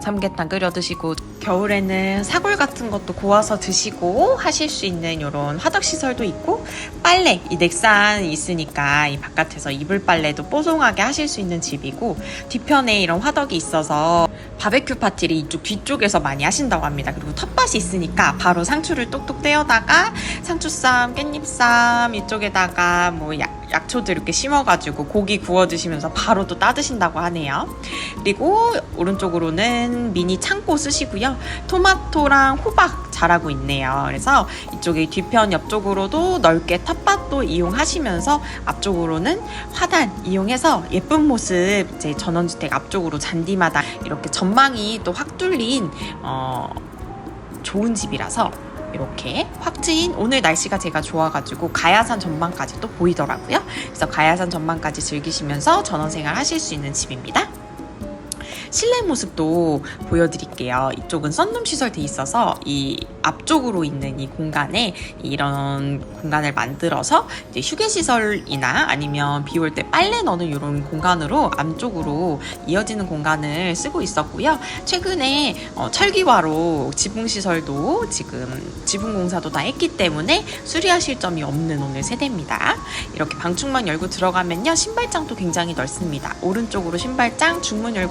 삼계탕 끓여 드시고 겨울에는 사골 같은 것도 구워서 드시고 하실 수 있는 이런 화덕 시설도 있고 빨래 이 넥산이 있으니까 이 바깥에서 이불 빨래도 뽀송하게 하실 수 있는 집이고 뒤편에 이런 화덕이 있어서 바베큐 파티를 이쪽 뒤쪽에서 많이 하신다고 합니다. 그리고 텃밭이 있으니까 바로 상추를 똑똑 떼어다가 상추쌈, 깻잎쌈 이쪽에다가 뭐 약, 약초들 이렇게 심어가지고 고기 구워 드시면서 바로 또 따드신다고 하네요. 그리고 오른쪽으로는 미니 창고 쓰시고요. 토마토랑 호박 자라고 있네요. 그래서 이쪽에 뒤편 옆쪽으로도 넓게 텃밭도 이용하시면서 앞쪽으로는 화단 이용해서 예쁜 모습 이제 전원주택 앞쪽으로 잔디마다 이렇게 전망이 또 확 뚫린 어, 좋은 집이라서 이렇게 확 트인 오늘 날씨가 제가 좋아가지고 가야산 전망까지 또 보이더라고요. 그래서 가야산 전망까지 즐기시면서 전원생활 하실 수 있는 집입니다. 실내 모습도 보여드릴게요. 이쪽은 썬룸 시설 돼 있어서 이 앞쪽으로 있는 이 공간에 이런 공간을 만들어서 휴게 시설이나 아니면 비 올 때 빨래 넣는 이런 공간으로 안쪽으로 이어지는 공간을 쓰고 있었고요. 최근에 어, 철기화로 지붕 시설도 지금 지붕 공사도 다 했기 때문에 수리하실 점이 없는 오늘 세대입니다. 이렇게 방충망 열고 들어가면요 신발장도 굉장히 넓습니다. 오른쪽으로 신발장 중문 열고